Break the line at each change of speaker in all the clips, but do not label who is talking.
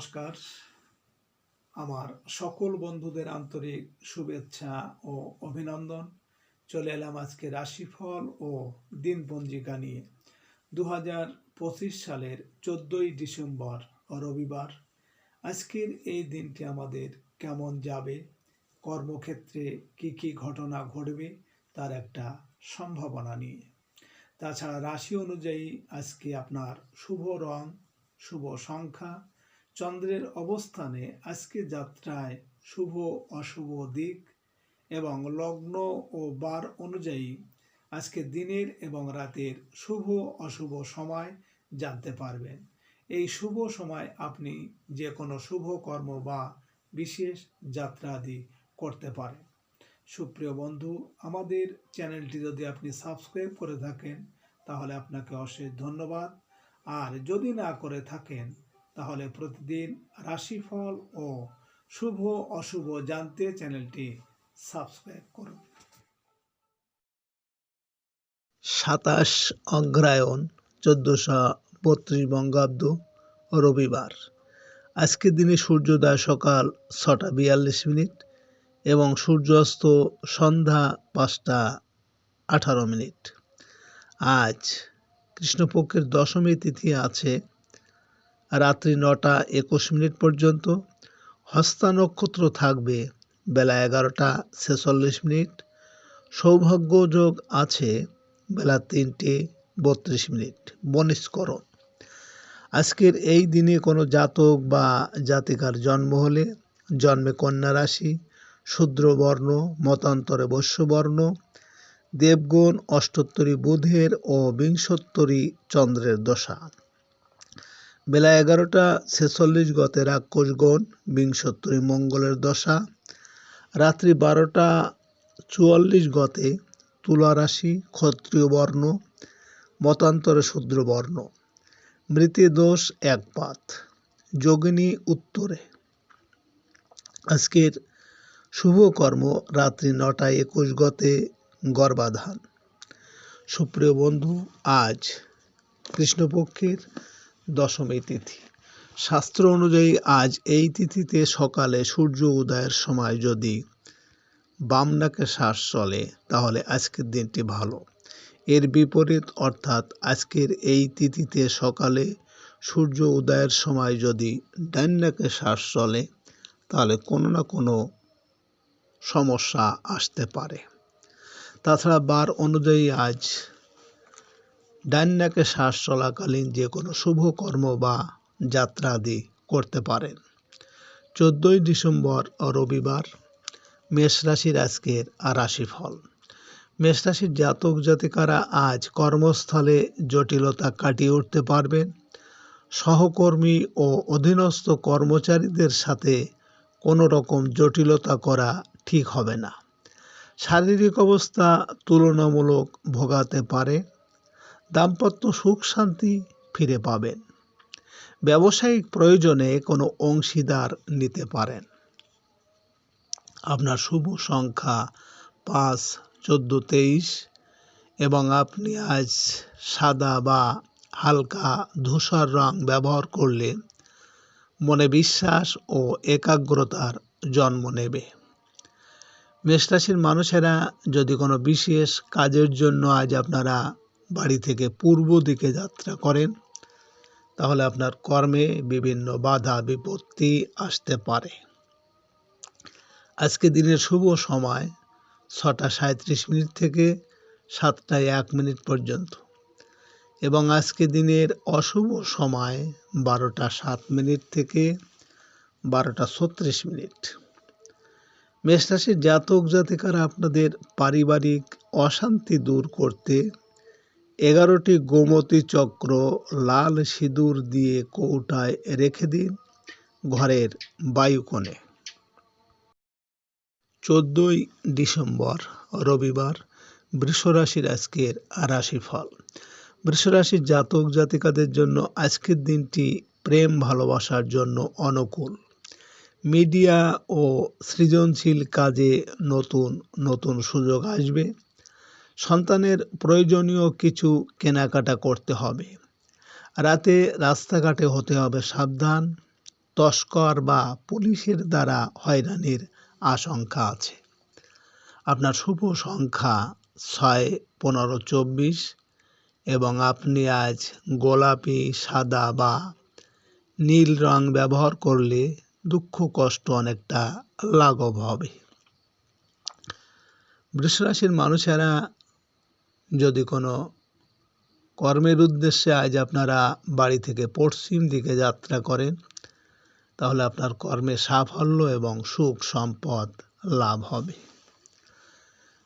নমস্কার। আমার সকল বন্ধুদের আন্তরিক শুভেচ্ছা ও অভিনন্দন। চলে এলাম আজকে রাশিফল ও দিনপঞ্জিকা নিয়ে। দু হাজার পঁচিশ সালের চোদ্দোই ডিসেম্বর, রবিবার। আজকের এই দিনটি আমাদের কেমন যাবে? কর্মক্ষেত্রে কি কি ঘটনা ঘটবে? তার একটা সম্ভাবনা নিয়ে। তাছাড়া রাশি অনুযায়ী আজকে আপনার শুভ রং, শুভ সংখ্যা চন্দ্রের অবস্থানে আজকে যাত্রায় শুভ অশুভ দিক এবং লগ্ন ও বার অনুযায়ী আজকে দিনের এবং রাতের শুভ অশুভ সময় জানতে পারবেন। এই শুভ সময় আপনি যে কোনো শুভ কর্ম বা বিশেষ যাত্রা আদি করতে পারেন। সুপ্রিয় বন্ধু, আমাদের চ্যানেলটি যদি আপনি সাবস্ক্রাইব করে থাকেন, তাহলে আপনাকে অশেষ ধন্যবাদ। আর যদি না করে থাকেন তাহলে প্রতিদিন রাশিফল ও শুভ অশুভ জানতে চ্যানেলটি সাবস্ক্রাইব করুন।
সাতাশ অগ্রায়ণ চোদ্দোশো বত্রিশ বঙ্গাব্দ রবিবার। আজকের দিনে সূর্যোদয় সকাল ছটা বিয়াল্লিশ মিনিট এবং সূর্যাস্ত সন্ধ্যা পাঁচটা আঠারো মিনিট। আজ কৃষ্ণপক্ষের দশমী তিথি আছে রাত্রি নটা একুশ মিনিট পর্যন্ত। হস্তা নক্ষত্র থাকবে বেলা এগারোটা ছেচল্লিশ মিনিট। সৌভাগ্য যোগ আছে বেলা তিনটে বত্রিশ মিনিট। বনিষ্করণ আজকের এই দিনে কোনো জাতক বা জাতিকার জন্ম হলে জন্মে কন্যা রাশি শূদ্রবর্ণ মতান্তরে বৈশ্যবর্ণ দেবগুণ অষ্টোত্তরী বুধের ও বিংশোত্তরী চন্দ্রের দশা। বেলা এগারোটা ছেচল্লিশ গতে রাক্ষসগণ বিংশোত্তরী মঙ্গলের দশা, রাত্রি বারোটা চুয়াল্লিশ গতে তুলা রাশি ক্ষত্রিয় বর্ণ, মতান্তরে শূদ্র বর্ণ। মৃতে দোষ একপাত যোগিনী উত্তরে। আজকের শুভ কর্ম রাত্রি নটায় একুশ গতে গর্ভাধান। সুপ্রিয় বন্ধু, আজ কৃষ্ণপক্ষের দশমী তিথি। শাস্ত্র অনুযায়ী আজ এই তিথিতে সকালে সূর্য উদয়ের সময় যদি বাম নাকে শ্বাস চলে, তাহলে আজকের দিনটি ভালো। এর বিপরীত অর্থাৎ আজকের এই তিথিতে সকালে সূর্য উদয়ের সময় যদি ডান নাকে শ্বাস চলে, তাহলে কোনো না কোনো সমস্যা আসতে পারে। তাছাড়া বার অনুযায়ী আজ ডান শ্বাস চলাকালীন যে কোনো শুভ কর্ম বা যাত্রা আদি করতে পারেন। চোদ্দোই ডিসেম্বর ও রবিবার মেষ রাশির আজকের রাশিফল। মেষ রাশির জাতক জাতিকারা আজ কর্মস্থলে জটিলতা কাটিয়ে উঠতে পারবেন। সহকর্মী ও অধীনস্থ কর্মচারীদের সাথে কোনো রকম জটিলতা করা ঠিক হবে না। শারীরিক অবস্থা তুলনামূলক ভোগাতে পারে। দাম্পত্য সুখ শান্তি ফিরে পাবেন। ব্যবসায়িক প্রয়োজনে কোনো অংশীদার নিতে পারেন। আপনার শুভ সংখ্যা পাঁচ, চোদ্দ, তেইশ এবং আপনি আজ সাদা বা হালকা ধূসর রং ব্যবহার করলে মনে বিশ্বাস ও একাগ্রতার জন্ম নেবে। মেষরাশির মানুষেরা যদি কোনো বিশেষ কাজের জন্য আজ আপনারা বাড়ি থেকে পূর্ব দিকে যাত্রা করেন, তাহলে আপনার কর্মে বিভিন্ন বাধা বিপত্তি আসতে পারে। আজকে দিনের শুভ সময় ছটা সাঁত্রিশ মিনিট থেকে সাতটায় এক মিনিট পর্যন্ত এবং আজকে দিনের অশুভ সময় বারোটা সাত মিনিট থেকে বারোটা ছত্রিশ মিনিট। মেষরাশির জাতক জাতিকারা আপনাদের পারিবারিক অশান্তি দূর করতে এগারোটি গোমতী চক্র লাল সিঁদুর দিয়ে কৌটায় রেখে দিন ঘরের বায়ুকোণে। চোদ্দোই ডিসেম্বর, রবিবার, বৃষরাশির আজকের রাশিফল। বৃষরাশির জাতক জাতিকাদের জন্য আজকের দিনটি প্রেম ভালোবাসার জন্য অনুকূল। মিডিয়া ও সৃজনশীল কাজে নতুন নতুন সুযোগ আসবে। সন্তানের প্রয়োজনীয় কিছু কেনাকাটা করতে হবে। রাতে রাস্তাঘাটে হতে হবে সাবধান। তস্কর বা পুলিশের দ্বারা হয়রানির আশঙ্কা আছে। আপনার শুভ সংখ্যা ছয়, পনেরো, চব্বিশ এবং আপনি আজ গোলাপি, সাদা বা নীল রং ব্যবহার করলে দুঃখ, কষ্ট অনেকটা লাঘব হবে। বৃষরাশির মানুষেরা যদি কোনো কর্মের উদ্দেশ্যে আজ আপনারা বাড়ি থেকে পশ্চিম দিকে যাত্রা করেন, তাহলে আপনার কর্মে সাফল্য এবং সুখ সম্পদ লাভ হবে।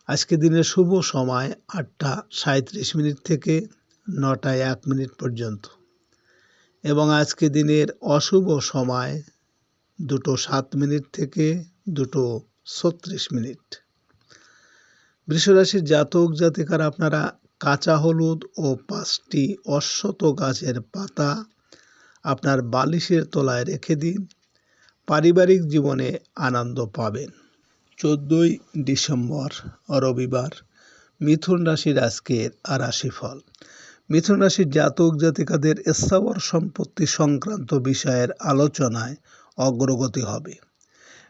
আজকে দিনের শুভ সময় আটটা সাঁত্রিশ মিনিট থেকে নটায় এক মিনিট পর্যন্ত। এবং আজকে দিনের অশুভ সময় দুটো সাত মিনিট থেকে দুটো ছত্রিশ মিনিট। বৃষরাশির জাতক জাতিকার, আপনারা কাঁচা হলুদ ও পাঁচটি অশ্বত গাছের পাতা আপনার বালিশের তলায় রেখে দিন। পারিবারিক জীবনে আনন্দ পাবেন। চোদ্দোই ডিসেম্বর, রবিবার, মিথুন রাশির আজকের রাশিফল। মিথুন রাশির জাতক জাতিকাদের স্থাবর সম্পত্তি সংক্রান্ত বিষয়ের আলোচনায় অগ্রগতি হবে।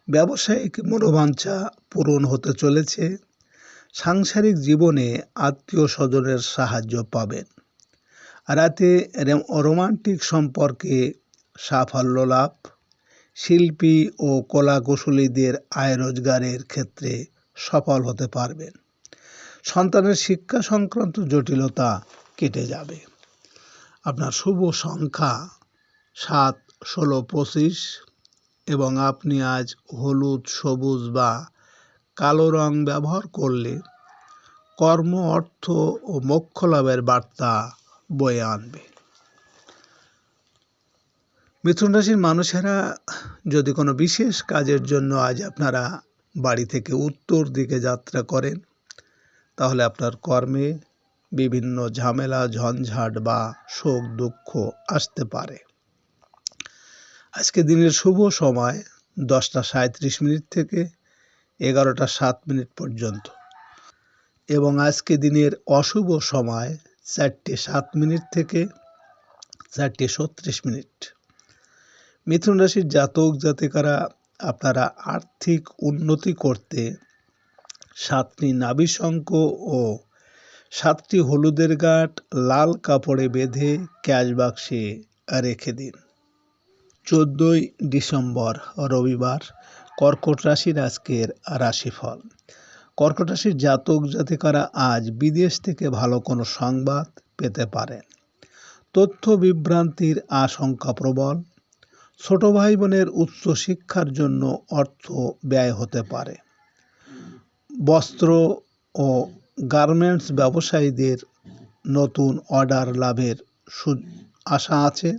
ব্যবসায়িক মনোবাঞ্ছা পূরণ হতে চলেছে। সাংসারিক জীবনে আত্মীয় স্বজনের সাহায্য পাবেন। রাতে রোমান্টিক সম্পর্কে সাফল্য লাভ, শিল্পী ও কলাকুশলীদের আয় রোজগারের ক্ষেত্রে সফল হতে পারবেন। সন্তানের শিক্ষা সংক্রান্ত জটিলতা কেটে যাবে। আপনার শুভ সংখ্যা সাত, ষোলো, পঁচিশ এবং আপনি আজ হলুদ, সবুজ বা কালো রং ব্যবহার করলে কর্ম, অর্থ ও মোক্ষ লাভের বার্তা বয়ে আনবে। মিথুন রাশির মানুষেরা যদি কোনো বিশেষ কাজের জন্য আজ আপনারা বাড়ি থেকে উত্তর দিকে যাত্রা করেন, তাহলে আপনার কর্মে বিভিন্ন ঝামেলা, ঝঞ্ঝাট বা শোক, দুঃখ আসতে পারে। আজকে দিনের শুভ সময় দশটা সাঁত্রিশ মিনিট থেকে এগারোটা সাত মিনিট পর্যন্ত। এবং আজকে দিনের অশুভ সময় চারটে সাত মিনিট থেকে চারটে ছত্রিশ মিনিট। মিথুন রাশির জাতক জাতিকারা আপনারা আর্থিক উন্নতি করতে সাতটি নাভিশঙ্ক ও সাতটি হলুদের গাঁট, লাল কাপড়ে বেঁধে ক্যাশ বাক্সে রেখে দিন। চোদ্দোই ডিসেম্বর রবিবার কর্কট রাশির আজকের রাশিফল। কর্কট রাশির জাতক জাতিকারা আজ বিদেশ থেকে ভালো কোনো সংবাদ পেতে পারেন। তথ্য বিভ্রান্তির আশঙ্কা প্রবল। ছোট ভাই বোনের উচ্চ শিক্ষার জন্য অর্থ ব্যয় হতে পারে। বস্ত্র ও গার্মেন্টস ব্যবসায়ীদের নতুন অর্ডার লাভের সু, আশা আছে।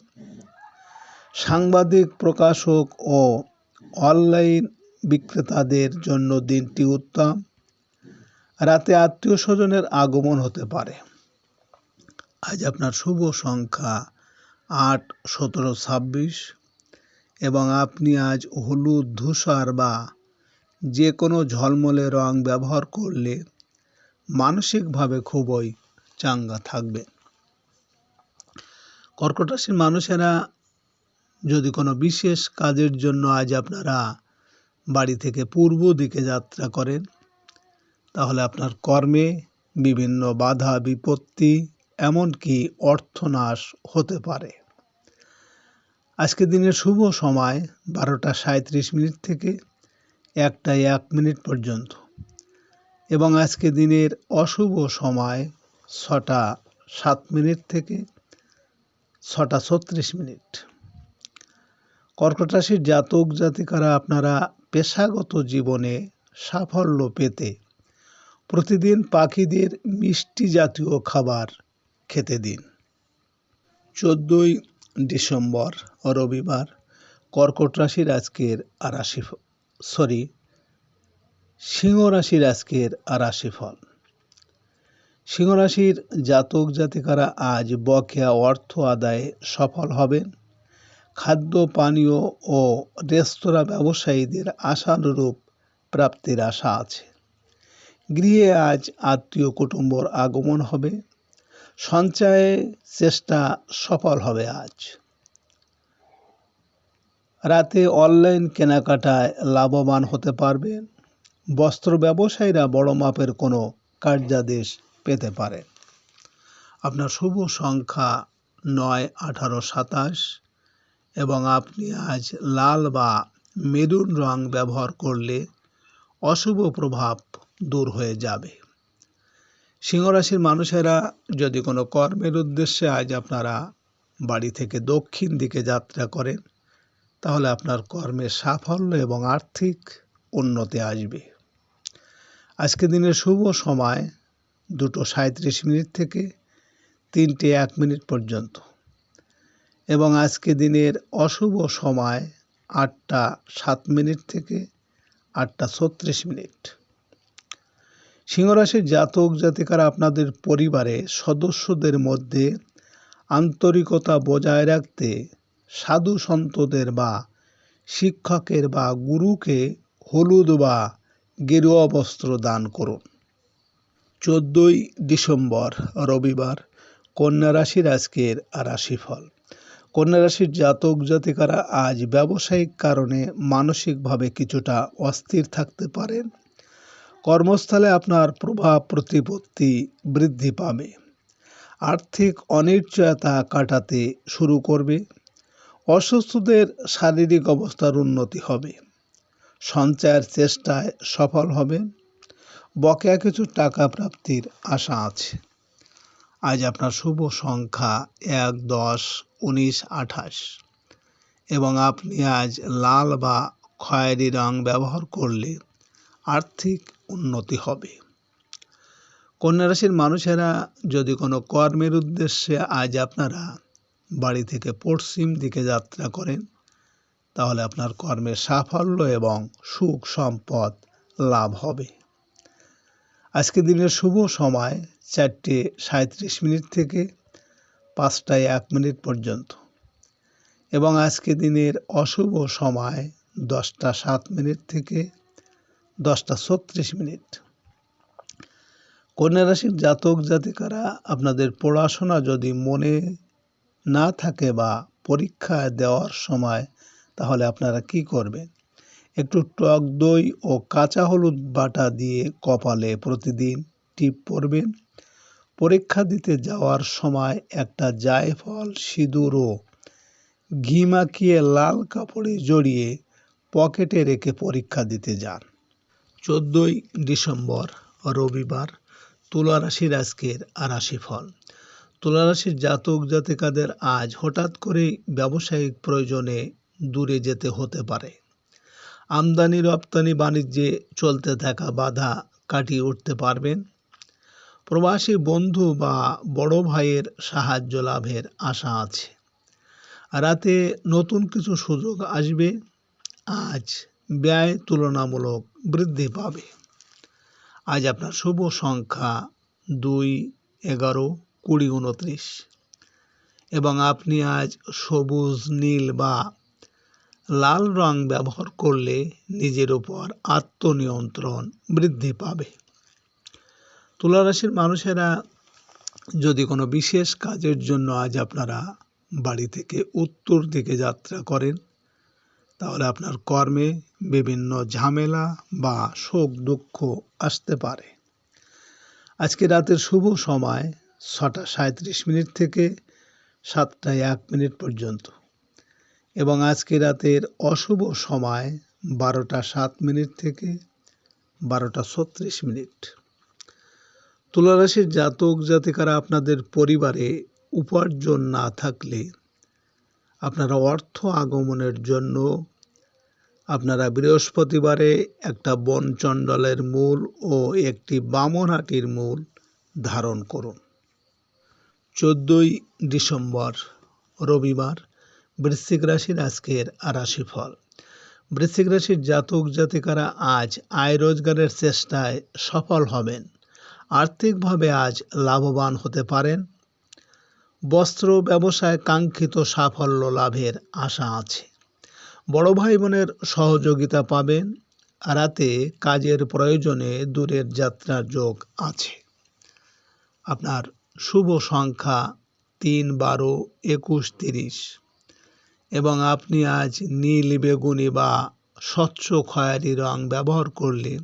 সাংবাদিক, প্রকাশক ও অনলাইন বিক্রেতাদের জন্য দিনটি উত্তম। রাতে আত্মীয় স্বজনের আগমন হতে পারে। আজ আপনার শুভ সংখ্যা আট, সতেরো, ছাব্বিশ এবং আপনি আজ হলুদ, ধূসর বা যে কোনো ঝলমলে রং ব্যবহার করলে মানসিকভাবে খুবই চাঙ্গা থাকবে কর্কট রাশির মানুষেরা যদি কোনো বিশেষ কাজের জন্য আজ আপনারা বাড়ি থেকে পূর্ব দিকে যাত্রা করেন, তাহলে আপনার কর্মে বিভিন্ন বাধা, বিপত্তি, এমনকি অর্থনাশ হতে পারে। আজকে দিনের শুভ সময় বারোটা সাঁত্রিশ মিনিট থেকে একটা এক মিনিট পর্যন্ত। এবং আজকে দিনের অশুভ সময় ছটা সাত মিনিট থেকে ছটা ছত্রিশ মিনিট। কর্কট রাশির জাতক জাতিকারা আপনারা পেশাগত জীবনে সাফল্য পেতে প্রতিদিন পাখিদের মিষ্টি জাতীয় খাবার খেতে দিন। চোদ্দই ডিসেম্বর, রবিবার, কর্কট রাশির আজকের রাশি সরি, সিংহ রাশির আজকের রাশিফল। সিংহ জাতক জাতিকারা আজ বকেয়া অর্থ আদায়ে সফল হবেন। খাদ্য, পানীয় ও রেস্তোরাঁ ব্যবসায়ীদের আশানুরূপ প্রাপ্তির আশা আছে। গৃহে আজ আত্মীয় কুটুম্বর আগমন হবে। সঞ্চয়ে চেষ্টা সফল হবে আজ। রাতে অনলাইন কেনাকাটায় লাভবান হতে পারবেন বস্ত্র ব্যবসায়ীরা বড় মাপের কোনো কার্যাদেশ পেতে পারে। আপনার শুভ সংখ্যা নয় আঠারো সাতাশ। এবং আপনি আজ লাল বা মেরুন রং ব্যবহার করলে অশুভ প্রভাব দূর হয়ে যাবে। সিংহরাশির মানুষেরা যদি কোনো কর্মের উদ্দেশ্যে আজ আপনারা বাড়ি থেকে দক্ষিণ দিকে যাত্রা করেন, তাহলে আপনার কর্মের সাফল্য এবং আর্থিক উন্নতি আসবে। আজকে দিনের শুভ সময় দুটো সাঁত্রিশ মিনিট থেকে তিনটে এক মিনিট পর্যন্ত। এবং আজকে দিনের অশুভ সময় আটটা সাত মিনিট থেকে আটটা ছত্রিশ মিনিট। সিংহরাশির জাতক জাতিকারা আপনাদের পরিবারে সদস্যদের মধ্যে আন্তরিকতা বজায় রাখতে সাধু সন্তদের বা শিক্ষকের বা গুরুকে হলুদ বা গেরুয়া বস্ত্র দান করুন। চোদ্দোই ডিসেম্বর রবিবার, কন্যা রাশির আজকের রাশিফল। কন্যা রাশির জাতক জাতিকারা আজ ব্যবসায়িক কারণে মানসিকভাবে কিছুটা অস্থির থাকতে পারেন কর্মস্থলে আপনার প্রভাব প্রতিপত্তি বৃদ্ধি পাবে। আর্থিক অনিশ্চয়তা কাটাতে শুরু করবে। অসুস্থদের শারীরিক অবস্থার উন্নতি হবে। সঞ্চয়ের চেষ্টায় সফল হবেন বকেয়া কিছু টাকা প্রাপ্তির আশা আছে। আজ আপনার শুভ সংখ্যা এক, দশ উনিশ আঠাশ। এবং আপনি আজ লাল বা খয়েরি রং ব্যবহার করলে আর্থিক উন্নতি হবে। কন্যা রাশির মানুষেরা যদি কোনো কর্মের উদ্দেশ্যে আজ আপনারা বাড়ি থেকে পশ্চিম দিকে যাত্রা করেন, তাহলে আপনার কর্মের সাফল্য এবং সুখ সম্পদ লাভ হবে। আজকে দিনের শুভ সময় চারটে সাঁত্রিশ মিনিট থেকে পাঁচটায় এক মিনিট পর্যন্ত। এবং আজকে দিনের অশুভ সময় দশটা সাত মিনিট থেকে দশটা ছত্রিশ মিনিট। কন্যা রাশির জাতক জাতিকারা, আপনাদের পড়াশোনা যদি মনে না থাকে বা পরীক্ষা দেওয়ার সময়, তাহলে আপনারা কি করবেন? একটু টক দই ও কাঁচা হলুদ বাটা দিয়ে কপালে প্রতিদিন টিপ পরবেন। পরীক্ষা দিতে যাওয়ার সময় একটা জায়ফল সিঁদুর ও ঘি মাখিয়ে লাল কাপড়ে জড়িয়ে পকেটে রেখে পরীক্ষা দিতে যান। চোদ্দোই ডিসেম্বর, রবিবার, তুলারাশির আজকের রাশিফল ফল। তুলারাশির জাতক জাতিকাদের আজ হঠাৎ করেই ব্যবসায়িক প্রয়োজনে দূরে যেতে হতে পারে। আমদানি রপ্তানি বাণিজ্যে চলতে থাকা বাধা কাটিয়ে উঠতে পারবেন। প্রবাসী বন্ধু বা বড় ভাইয়ের সাহায্য লাভের আশা আছে। রাতে নতুন কিছু সুযোগ আসবে, আজ ব্যয় তুলনামূলক বৃদ্ধি পাবে। আজ আপনার শুভ সংখ্যা দুই, এগারো, কুড়ি, উনত্রিশ। এবং আপনি আজ সবুজ, নীল বা লাল রং ব্যবহার করলে নিজের উপর আত্মনিয়ন্ত্রণ বৃদ্ধি পাবে। তুলারাশির মানুষেরা যদি কোনো বিশেষ কাজের জন্য আজ আপনারা বাড়ি থেকে উত্তর দিকে যাত্রা করেন, তাহলে আপনার কর্মে বিভিন্ন ঝামেলা বা শোক দুঃখ আসতে পারে। আজকে রাতের শুভ সময় ছটা সাঁত্রিশ মিনিট থেকে সাতটা এক মিনিট পর্যন্ত এবং আজকে রাতের অশুভ সময় বারোটা সাত মিনিট থেকে বারোটা ছত্রিশ মিনিট। তুলারাশির জাতক জাতিকারা আপনাদের পরিবারে উপার্জন না থাকলে আপনারা অর্থ আগমনের জন্য আপনারা বৃহস্পতিবারে একটা বনচণ্ডলের মূল ও একটি বামনহাটির মূল ধারণ করুন। চোদ্দোই ডিসেম্বর, রবিবার, বৃশ্চিক রাশির আজকের রাশিফল। বৃশ্চিক রাশির জাতক জাতিকারা আজ আয় রোজগারের চেষ্টায় সফল হবেন। আর্থিকভাবে আজ লাভবান হতে পারেন। বস্ত্র ব্যবসায় কাঙ্ক্ষিত সাফল্য লাভের আশা আছে। বড় ভাই বোনের সহযোগিতা পাবেন। রাতে কাজের প্রয়োজনে দূরের যাত্রার যোগ আছে। আপনার শুভ সংখ্যা তিন বারো একুশ তিরিশ। এবং আপনি আজ নীল বেগুনি বা স্বচ্ছ খয়েরি রং ব্যবহার করলে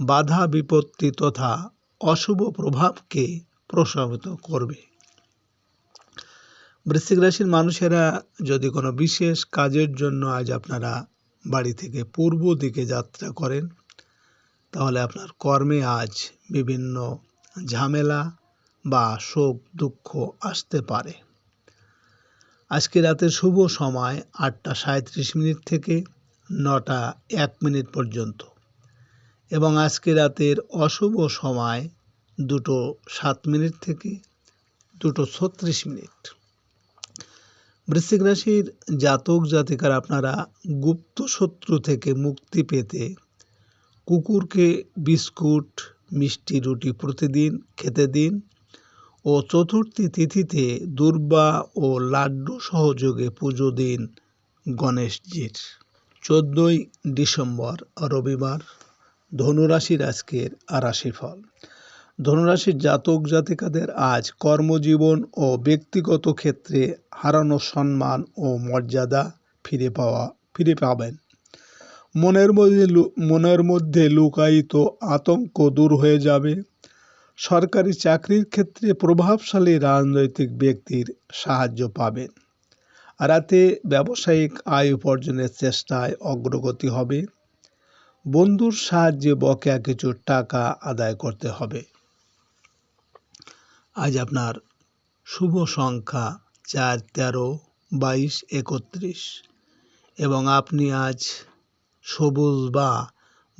বাধা বিপত্তি তথা অশুভ প্রভাবকে প্রশমিত করবে। বৃশ্চিক রাশির মানুষেরা যদি কোনো বিশেষ কাজের জন্য আজ আপনারা বাড়ি থেকে পূর্ব দিকে যাত্রা করেন, তাহলে আপনার কর্মে আজ বিভিন্ন ঝামেলা বা শোক দুঃখ আসতে পারে। আজকে রাতের শুভ সময় আটটা সাঁত্রিশ মিনিট থেকে নটা এক মিনিট পর্যন্ত। এবং আজকে রাতের অশুভ সময় দুটো সাত মিনিট থেকে দুটো ছত্রিশ মিনিট। বৃশ্চিক রাশির জাতক জাতিকার আপনারা গুপ্ত শত্রু থেকে মুক্তি পেতে কুকুরকে বিস্কুট, মিষ্টি রুটি প্রতিদিন খেতে দিন ও চতুর্থী তিথিতে দুর্বা ও লাড্ডু সহযোগে পুজো দিন গণেশজির। চোদ্দোই ডিসেম্বর রবিবার। ধনুরাশির আজকের রাশিফল। ধনুরাশির জাতক জাতিকাদের আজ কর্মজীবন ও ব্যক্তিগত ক্ষেত্রে হারানো সম্মান ও মর্যাদা ফিরে পাওয়া, ফিরে পাবেন। মনের মধ্যে মনের মধ্যে লুকায়িত আতঙ্ক দূর হয়ে যাবে। সরকারি চাকরির ক্ষেত্রে প্রভাবশালী রাজনৈতিক ব্যক্তির সাহায্য পাবেন। রাতে ব্যবসায়িক আয় উপার্জনের চেষ্টায় অগ্রগতি হবে। বন্ধুর সাহায্যে বকেয়া কিছু টাকা আদায় করতে হবে। আজ আপনার শুভ সংখ্যা চার, তেরো, বাইশ, একত্রিশ এবং আপনি আজ সবুজ বা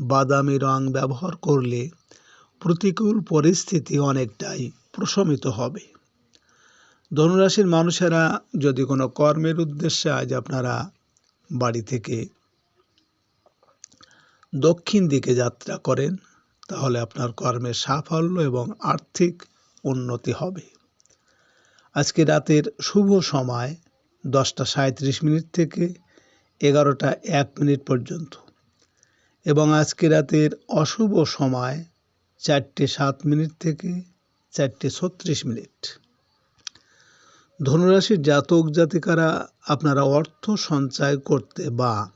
বাদামি রং ব্যবহার করলে প্রতিকূল পরিস্থিতি অনেকটাই প্রশমিত হবে। ধনুরাশির মানুষেরা যদি কোনো কর্মের উদ্দেশ্যে আজ আপনারা বাড়ি থেকে দক্ষিণ দিকে যাত্রা করেন, তাহলে আপনার কর্মের সাফল্য এবং আর্থিক উন্নতি হবে। আজকে রাতের শুভ সময় দশটা সাঁত্রিশ মিনিট থেকে এগারোটা এক মিনিট পর্যন্ত এবং আজকে রাতের অশুভ সময় চারটে সাত মিনিট থেকে চারটে ছত্রিশ মিনিট। ধনুরাশির জাতক জাতিকারা আপনারা অর্থ সঞ্চয় করতে বা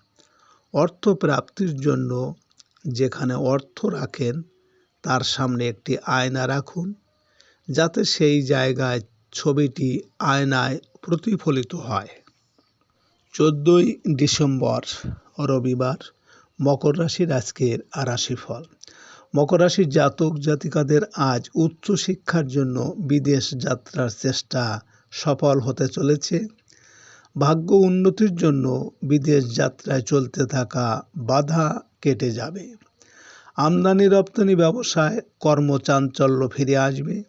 অর্থ প্রাপ্তির জন্য যেখানে অর্থ রাখেন, তার সামনে একটি আয়না রাখুন, যাতে সেই জায়গায় ছবিটি আয়নায় প্রতিফলিত হয়। চোদ্দোই ডিসেম্বর, রবিবার, মকর রাশির আজকের রাশিফল। মকর রাশির জাতক জাতিকাদের আজ উচ্চশিক্ষার জন্য বিদেশ যাত্রার চেষ্টা সফল হতে চলেছে। ভাগ্য উন্নতির জন্য বিদেশ যাত্রায় চলতে থাকা বাধা কেটে যাবে। আমদানি রপ্তানি ব্যবসায় কর্মচাঞ্চল্য ফিরে আসবে।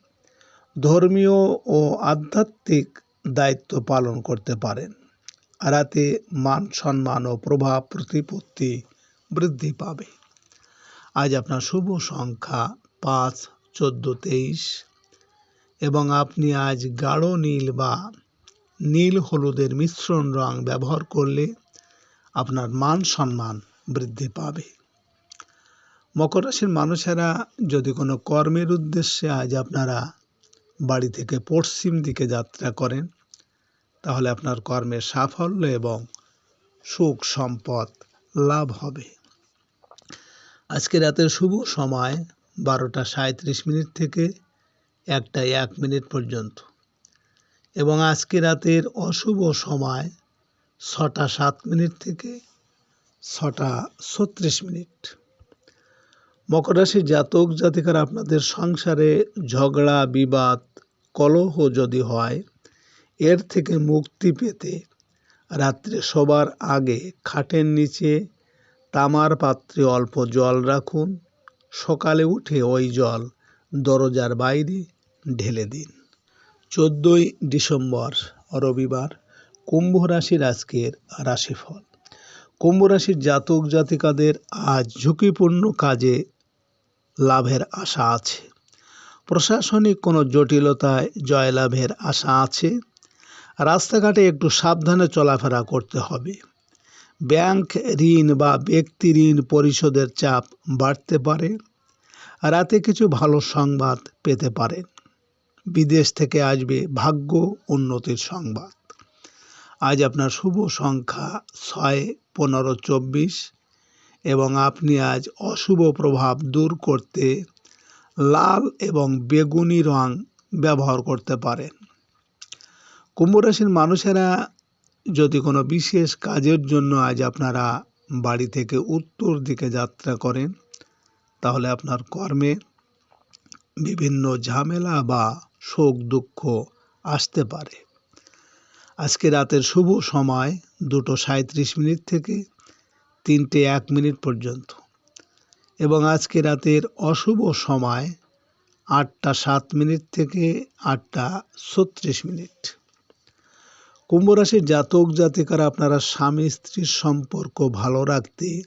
ধর্মীয় ও আধ্যাত্মিক দায়িত্ব পালন করতে পারেন। রাতে মান সম্মান ও প্রভাব প্রতিপত্তি বৃদ্ধি পাবে। আজ আপনার শুভ সংখ্যা পাঁচ, চোদ্দ, তেইশ। এবং আপনি আজ গাঢ় নীল বা নীল হলুদের মিশ্রণ রং ব্যবহার করলে আপনার মান সম্মান বৃদ্ধি পাবে। মকর রাশির মানুষেরা যদি কোনো কর্মের উদ্দেশ্যে আজ আপনারা বাড়ি থেকে পশ্চিম দিকে যাত্রা করেন, তাহলে আপনার কর্মের সাফল্য এবং সুখ সম্পদ লাভ হবে। আজকে রাতের শুভ সময় বারোটা সাঁত্রিশ মিনিট থেকে একটা এক মিনিট পর্যন্ত। এবং আজকে রাতের অশুভ সময় ছটা সাত মিনিট থেকে ছটা ছত্রিশ মিনিট। মকর রাশির জাতক জাতিকার আপনাদের সংসারে ঝগড়া, বিবাদ, কলহ যদি হয়, এর থেকে মুক্তি পেতে রাত্রে সবার আগে খাটের নিচে তামার পাত্রে অল্প জল রাখুন। সকালে উঠে ওই জল দরজার বাইরে ঢেলে দিন। চোদ্দোই ডিসেম্বর, রবিবার, কুম্ভ রাশির আজকের রাশিফল। কুম্ভ রাশির জাতক জাতিকাদের আজ ঝুঁকিপূর্ণ কাজে লাভের আশা আছে। প্রশাসনিক কোনো জটিলতায় জয়লাভের আশা আছে। রাস্তাঘাটে একটু সাবধানে চলাফেরা করতে হবে। ব্যাংক ঋণ বা ব্যক্তি ঋণ পরিশোধের চাপ বাড়তে পারে। রাতে কিছু ভালো সংবাদ পেতে পারেন। বিদেশ থেকে আসবে ভাগ্য উন্নতির সংবাদ। আজ আপনার শুভ সংখ্যা ছয়, পনেরো, চব্বিশ এবং আপনি আজ অশুভ প্রভাব দূর করতে লাল এবং বেগুনি রং ব্যবহার করতে পারেন। কুম্ভ রাশির মানুষেরা যদি কোনো বিশেষ কাজের জন্য আজ আপনারা বাড়ি থেকে উত্তর দিকে যাত্রা করেন, তাহলে আপনার কর্মে বিভিন্ন ঝামেলা বা শোক, দুঃখ আসতে পারে। আজকে রাতের শুভ সময় দুটো সাঁত্রিশ মিনিট থেকে তিনটে এক মিনিট পর্যন্ত এবং আজকে রাতের অশুভ সময় আটটা সাত মিনিট থেকে আটটা ছত্রিশ মিনিট। কুম্ভ রাশির জাতক জাতিকারা আপনারা স্বামী স্ত্রীর সম্পর্ক ভালো রাখতে,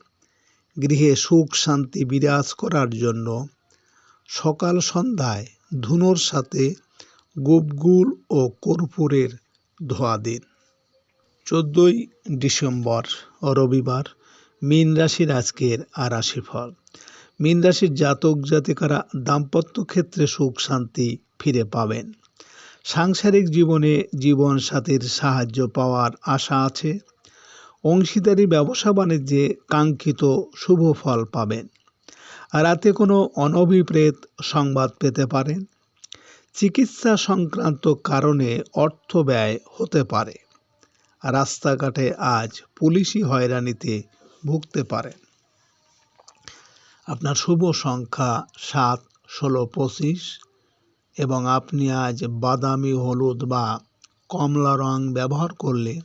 গৃহে সুখ শান্তি বিরাজ করার জন্য সকাল সন্ধ্যায় ধুনোর সাথে গোপগুল ও কর্পূরের ধোয়া দিন। চোদ্দোই ডিসেম্বর, রবিবার, মীন রাশির আজকের আর রাশিফল। মীন রাশির জাতক জাতিকারা দাম্পত্য ক্ষেত্রে সুখ, শান্তি ফিরে পাবেন। সাংসারিক জীবনে জীবন সাথীর সাহায্য পাওয়ার আশা আছে। অংশীদারি ব্যবসা বাণিজ্যে কাঙ্ক্ষিত শুভ ফল পাবেন। রাতে কোনো অনভিপ্রেত সংবাদ পেতে পারেন চিকিৎসা সংক্রান্ত কারণে অর্থ ব্যয় হতে পারে। রাস্তাঘাটে আজ পুলিশি হয়রানিতে ভুগতে পারেন আপনার শুভ সংখ্যা সাত, ষোলো, পঁচিশ এবং আপনি আজ বাদামি, হলুদ বা কমলা রং ব্যবহার করলে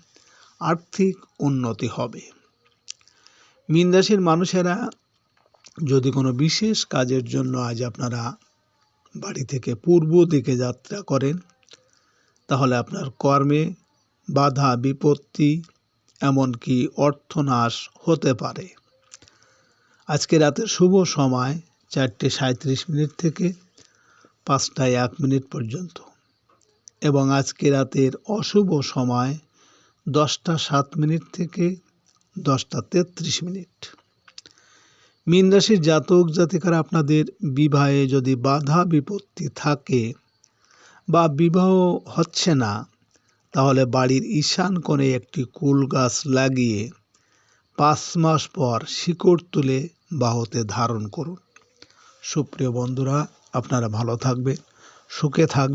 আর্থিক উন্নতি হবে। মীন রাশির মানুষেরা যদি কোনো বিশেষ কাজের জন্য আজ আপনারা বাড়ি থেকে পূর্ব দিকে যাত্রা করেন, তাহলে আপনার কর্মে বাধা, বিপত্তি, এমনকি অর্থনাশ হতে পারে। আজকে রাতের শুভ সময় চারটে সাঁত্রিশ মিনিট থেকে পাঁচটায় এক মিনিট পর্যন্ত এবং আজকে রাতের অশুভ সময় দশটা সাত মিনিট থেকে দশটা তেত্রিশ মিনিট। মীন রাশির জাতক জাতিকারা আপনাদের বিবাহে যদি বাধা বিপত্তি থাকে বা বিবাহ হচ্ছে না, তাহলে বাড়ির ঈশান কোণে একটি কুল গাছ লাগিয়ে পাঁচ মাস পর শিকড় তুলে বাহুতে ধারণ করুন। সুপ্রিয় বন্ধুরা, আপনারা ভালো থাকবেন, সুখে থাকবেন।